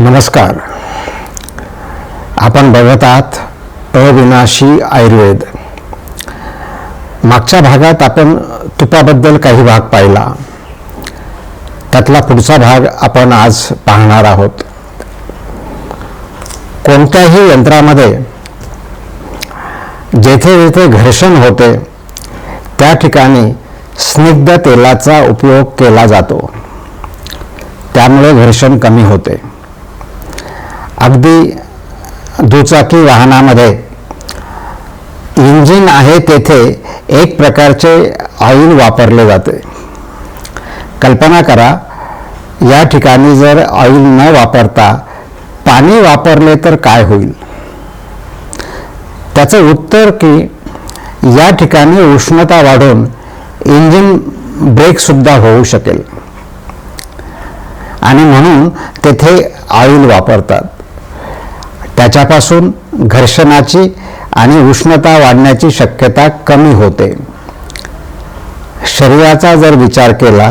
नमस्कार. आपण बघत आहात अविनाशी आयुर्वेद. मागच्या भागात आपण तुपाबद्दल काही भाग पाहिला. त्यातला पुढचा भाग आपण आज पाहणार आहोत. कोणत्याही यंत्रामध्ये जेथे जेथे घर्षण होते त्या ठिकाणी स्निग्ध तेलाचा उपयोग केला जातो. त्यामुळे घर्षण कमी होते. अगदी दुचाकी वाहनामध्ये. इंजिन आहे तेथे एक प्रकारचे ऑइल वापरले जाते. कल्पना करा या ठिकाणी जर ऑइल न वापरता पाणी वापरले तर काय होईल? त्याचं उत्तर की या ठिकाणी उष्णता वाढून इंजिन ब्रेकसुद्धा होऊ शकेल. आणि म्हणून तेथे ऑइल वापरतात. त्याच्यापासून घर्षणाची आणि उष्णता वाढण्याची शक्यता कमी होते. शरीराचा जर विचार केला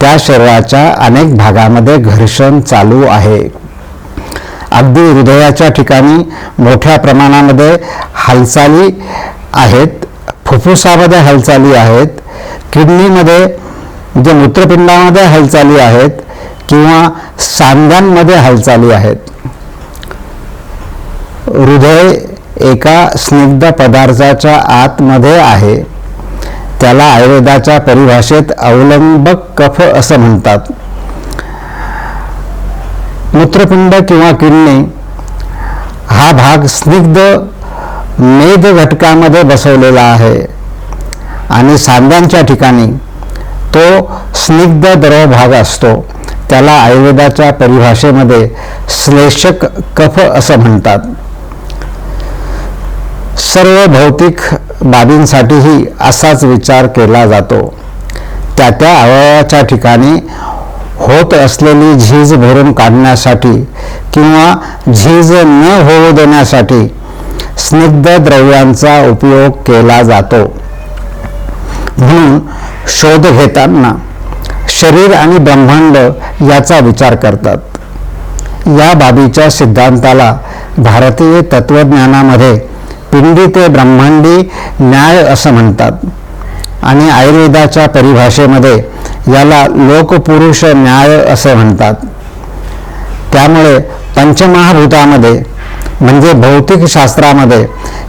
त्या शरीराच्या अनेक भागामध्ये घर्षण चालू आहे. अगदी हृदयाच्या ठिकाणी मोठ्या प्रमाणामध्ये हालचाली आहेत फुफ्फुसामध्ये हालचाली आहेत किडनीमध्ये जे मूत्रपिंडामध्ये हालचाली आहेत किंवा सांध्यांमध्ये हालचाली आहेत. हृदय एका स्निग्ध पदार्थाच्या आतमध्ये आहे. त्याला आयुर्वेदाच्या परिभाषेत अवलंबक कफ असं म्हणतात. मूत्रपिंड किंवा किडनी हा भाग स्निग्ध मेद घटकामध्ये बसवलेला आहे. आणि सांध्यांच्या ठिकाणी तो स्निग्ध द्रव भाग असतो. त्याला आयुर्वेदाच्या परिभाषेमध्ये श्लेषक कफ असं म्हणतात. सर्व भौतिक बाबींसाठीही असाच विचार केला जातो. त्या त्या अवयवाच्या ठिकाणी होत असलेली झीज भरून काढण्यासाठी किंवा झीज न होऊ देण्यासाठी स्निग्ध द्रव्यांचा उपयोग केला जातो. म्हणून शोध घेताना शरीर आणि ब्रह्मांड याचा विचार करतात. या बाबीच्या सिद्धांताला भारतीय तत्वज्ञानामध्ये पिंडी ते ब्रह्मांडी न्याय असं म्हणतात. आणि आयुर्वेदाच्या परिभाषेमध्ये याला लोकपुरुष न्याय असे म्हणतात. त्यामुळे पंचमहाभूतामध्ये म्हणजे भौतिकशास्त्रामध्ये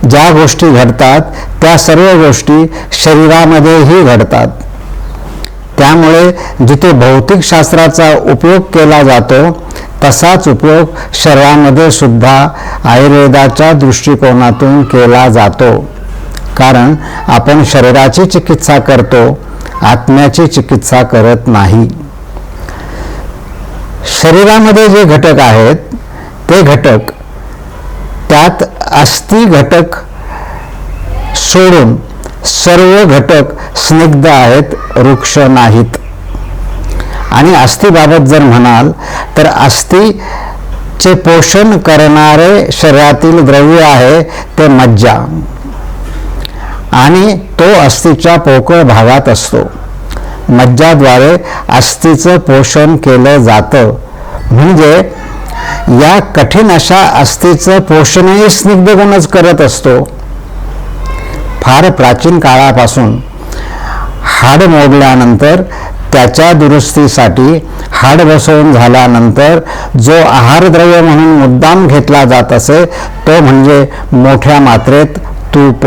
ज्या गोष्टी घडतात त्या सर्व गोष्टी शरीरामध्येही घडतात. त्यामुळे जिथे भौतिकशास्त्राचा उपयोग केला जातो तसाच उपयोग शरीरामध्ये सुद्धा आयुर्वेदाच्या दृष्टिकोनातून केला जातो. कारण आपण शरीराची चिकित्सा करतो आत्म्याची चिकित्सा करत नाही. शरीरामध्ये जे घटक आहेत ते घटक त्यात अस्थि घटक सोडून सर्व घटक स्निग्ध आहेत वृक्ष नाहीत. आणि अस्थिबाबत जर म्हणाल तर अस्थिचे पोषण करणारे शरीरातील द्रव्य आहे ते मज्जा. आणि तो अस्थिच्या पोकळ भागात असतो. मज्जाद्वारे अस्थिचं पोषण केलं जातं. म्हणजे या कठीण अशा अस्थिचं पोषणही स्निग्ध गुणच करत असतो. फार प्राचीन काळापासून हाड मोडल्यानंतर त्याच्या दुरुस्तीसाठी हाड बसवून झाल्यानंतर जो आहारद्रव्य म्हणून मुद्दाम घेतला जात असे तो म्हणजे मोठ्या मात्रेत तूप.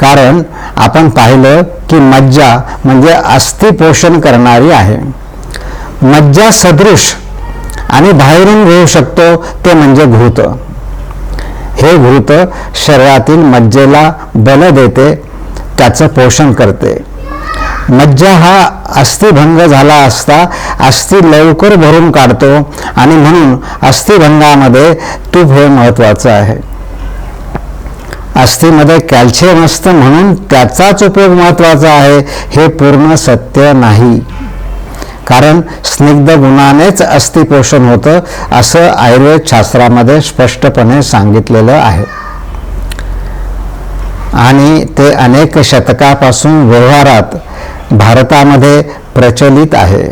कारण आपण पाहिलं की मज्जा म्हणजे अस्थिपोषण करणारी आहे. मज्जा सदृश आणि बाहेरून घेऊ शकतो ते म्हणजे घृत. हे घृत शरीरातील मज्जेला बल देते त्याचं पोषण करते. मज्जा हा अस्थिभंग झाला असता अस्थि लवकर भरून काढतो आणि म्हणून अस्थिभंगामध्ये तूप हे महत्त्वाचं आहे. अस्थिमध्ये कॅल्शियम असतं म्हणून त्याचाच उपयोग महत्त्वाचा आहे हे पूर्ण सत्य नाही. कारण स्निग्ध गुणानेच अस्थिपोषण होतं असं आयुर्वेद शास्त्रामध्ये स्पष्टपणे सांगितलेलं आहे. आणि ते अनेक शतकापासून व्यवहारात भारतामध्ये प्रचलित आहे.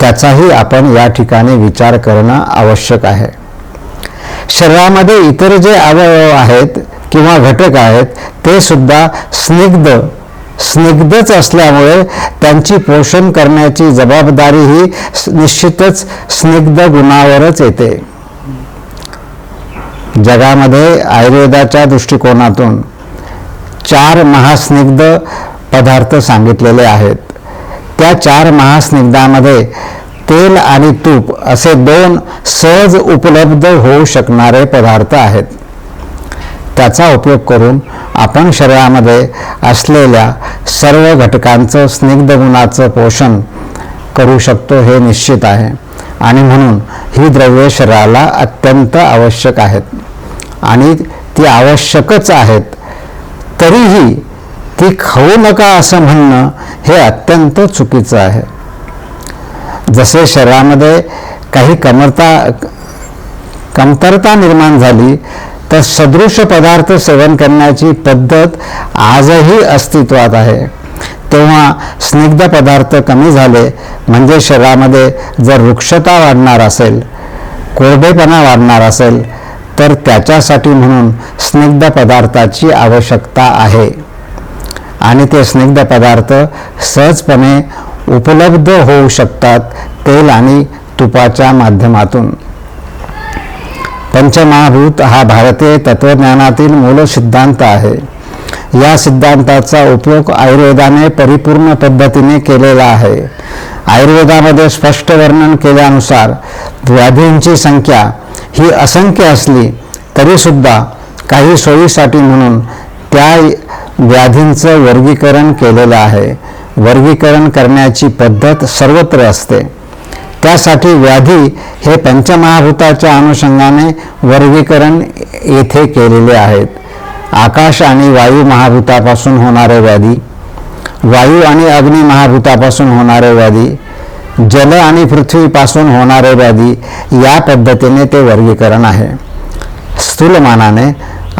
त्याचाही आपण या ठिकाणी विचार करणं आवश्यक आहे. शरीरामध्ये इतर जे अवयव आहेत किंवा घटक आहेत ते सुद्धा स्निग्ध स्निग्धच असल्यामुळे त्यांची पोषण करण्याची जबाबदारी ही निश्चितच स्निग्ध गुणावरच येते. जगामध्ये आयुर्वेदाच्या दृष्टिकोनातून चार महास्निग्ध पदार्थ सांगितलेले आहेत. त्या चार महास्निग्धामध्ये तेल आणि तूप असे दोन सहज उपलब्ध होऊ शकणारे पदार्थ आहेत. त्याचा उपयोग करून आपण शरीरामध्ये असलेल्या सर्व घटकांचं स्निग्ध गुणाचं पोषण करू शकतो हे निश्चित आहे. आणि म्हणून ही द्रव्ये शरीराला अत्यंत आवश्यक आहेत. आणि ती आवश्यकच आहेत. तरीही ती खाऊ नका असं म्हणणं हे अत्यंत चुकीचं आहे. जसे शरीरामध्ये काही कमरता कमतरता निर्माण झाली तर सदृश पदार्थ सेवन करण्याची पद्धत आजही अस्तित्वात आहे. तेव्हा स्निग्ध पदार्थ कमी झाले म्हणजे शरीरामध्ये जर वृक्षता वाढणार असेल कोरडेपणा वाढणार असेल तर त्याच्यासाठी म्हणून स्निग्ध पदार्थाची आवश्यकता आहे. आणि ते स्निग्ध पदार्थ सहजपणे उपलब्ध होऊ शकतात तेल आणि तुपाच्या माध्यमातून. पंचमहाभूत हा भारतीय तत्वज्ञानातील मूल सिद्धांत आहे. या सिद्धांताचा उपयोग आयुर्वेदाने परिपूर्ण पद्धतीने केलेला आहे. आयुर्वेदामध्ये स्पष्ट वर्णन केल्यानुसार व्याधींची संख्या ही असंख्य असली तरीसुद्धा काही सोयीसाठी म्हणून त्या व्याधींचं वर्गीकरण केलेलं आहे. वर्गीकरण करण्याची पद्धत सर्वत्र असते. त्यासाठी व्याधी हे पंचमहाभूताच्या अनुषंगाने वर्गीकरण येथे केलेले आहेत. आकाश आणि वायू महाभूतापासून होणारे व्याधी वायू आणि अग्नी महाभूतापासून होणारे व्याधी जल आणि पृथ्वीपासून होणारे व्याधी या पद्धतीने ते वर्गीकरण आहे. स्थूलमानाने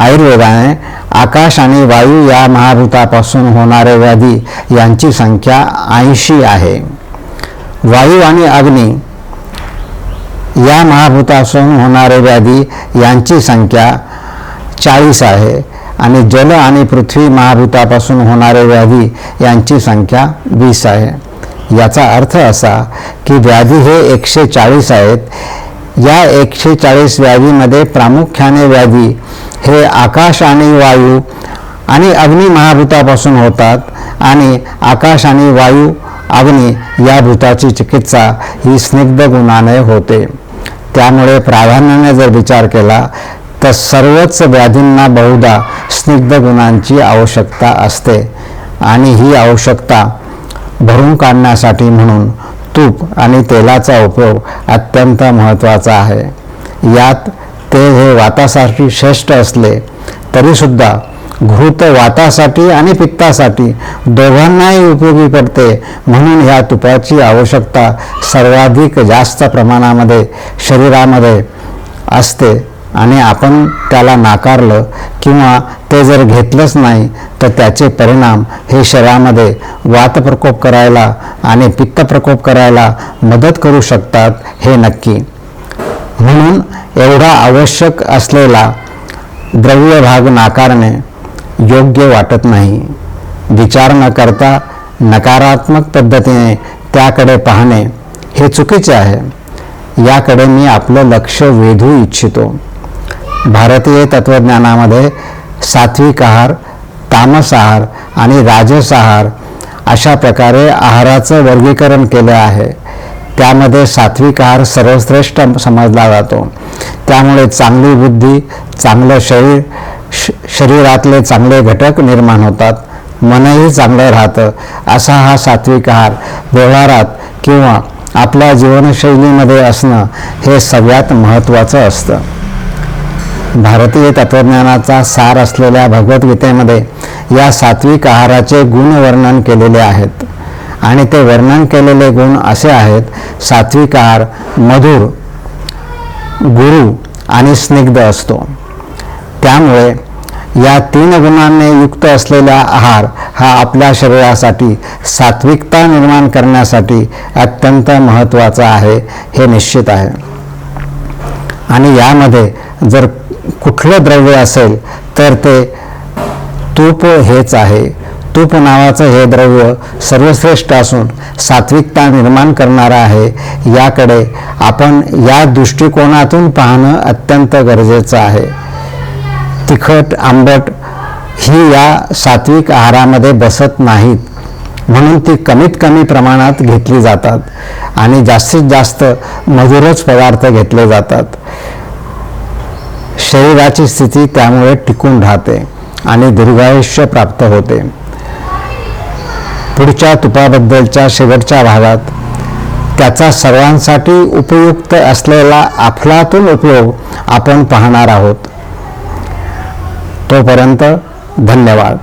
आयुर्वेदाने आकाश आणि वायू या महाभूतापासून होणारे व्याधी यांची संख्या ऐंशी आहे. वायू आणि अग्नी या महाभूतापासून होणारे व्याधी यांची संख्या चाळीस आहे. आणि जल आणि पृथ्वी महाभूतापासून होणारे व्याधी यांची संख्या वीस आहे. याचा अर्थ असा की व्याधी हे एकशे चाळीस आहेत. या एकशे चाळीस व्याधीमध्ये प्रामुख्याने व्याधी हे आकाश आणि वायू आणि अग्नी महाभूतापासून होतात आणि आकाश आणि वायू अग्नी या भूताची चिकित्सा ही स्निग्ध गुणाने होते. त्यामुळे प्राधान्याने जर विचार केला तर सर्वच व्याधींना बहुधा स्निग्ध गुणांची आवश्यकता असते. आणि ही आवश्यकता भरून काढण्यासाठी म्हणून तूप आणि तेलाचा उपयोग अत्यंत महत्त्वाचा आहे. यात तेल हे वातासारखी श्रेष्ठ असले तरीसुद्धा घृत वातासाठी आणि पित्तासाठी दोघांनाही उपयोगी पडते. म्हणून ह्या तुपाची आवश्यकता सर्वाधिक जास्त प्रमाणामध्ये शरीरामध्ये असते. आणि आपण त्याला नाकारलं किंवा ते जर घेतलंच नाही तर त्याचे परिणाम हे शरीरामध्ये वात प्रकोप करायला आणि पित्त प्रकोप करायला मदत करू शकतात हे नक्की. म्हणून एवढा आवश्यक असलेला द्रव्य भाग नाकारणे योग्य वाटत नाही. विचार न करता नकारात्मक पद्धतीने त्याकडे पाहणे हे चुकीचे आहे. याकडे मी आपलं लक्ष वेधू इच्छितो. भारतीय तत्त्वज्ञानामध्ये सात्विक आहार तामस आहार आणि राजस आहार अशा प्रकारे आहाराचं वर्गीकरण केलं आहे. त्यामध्ये सात्विक आहार सर्वश्रेष्ठ समजला जातो. त्यामुळे चांगली बुद्धी चांगलं शरीर शरीरातले चांगले घटक निर्माण होतात. मनही चांगलं राहतं. असा हा सात्विक आहार व्यवहारात किंवा आपल्या जीवनशैलीमध्ये असणं हे सगळ्यात महत्त्वाचं असतं. भारतीय तत्त्वज्ञानाचा सार असलेल्या भगवद्गीतेमध्ये या सात्विक आहाराचे गुण वर्णन केलेले आहेत. आणि ते वर्णन केलेले गुण असे आहेत सात्विक आहार मधुर गुरु आणि स्निग्ध असतो. त्यामुळे या तीन गुणांनी युक्त असलेला आहार हा आपल्या शरीरासाठी सात्विकता निर्माण करण्यासाठी अत्यंत महत्त्वाचा आहे हे निश्चित आहे. आणि यामध्ये जर कुठलं द्रव्य असेल तर ते तूप हेच आहे. तूप नावाचं हे द्रव्य सर्वश्रेष्ठ असून सात्विकता निर्माण करणारं आहे याकडे आपण या दृष्टिकोनातून पाहणं अत्यंत गरजेचं आहे. तिखट आंबट ही या सात्विक आहारामध्ये बसत नाहीत. म्हणून ती कमीत कमी प्रमाणात घेतली जातात आणि जास्तीत जास्त मधुरच पदार्थ घेतले जातात. शरीराची स्थिती त्यामुळे टिकून राहते आणि दीर्घायुष्य प्राप्त होते. पुढच्या तुपाबद्दलच्या शेवटच्या भागात त्याचा सर्वांसाठी उपयुक्त असलेला अफलातून उपयोग आपण पाहणार आहोत. तोपर्यंत धन्यवाद.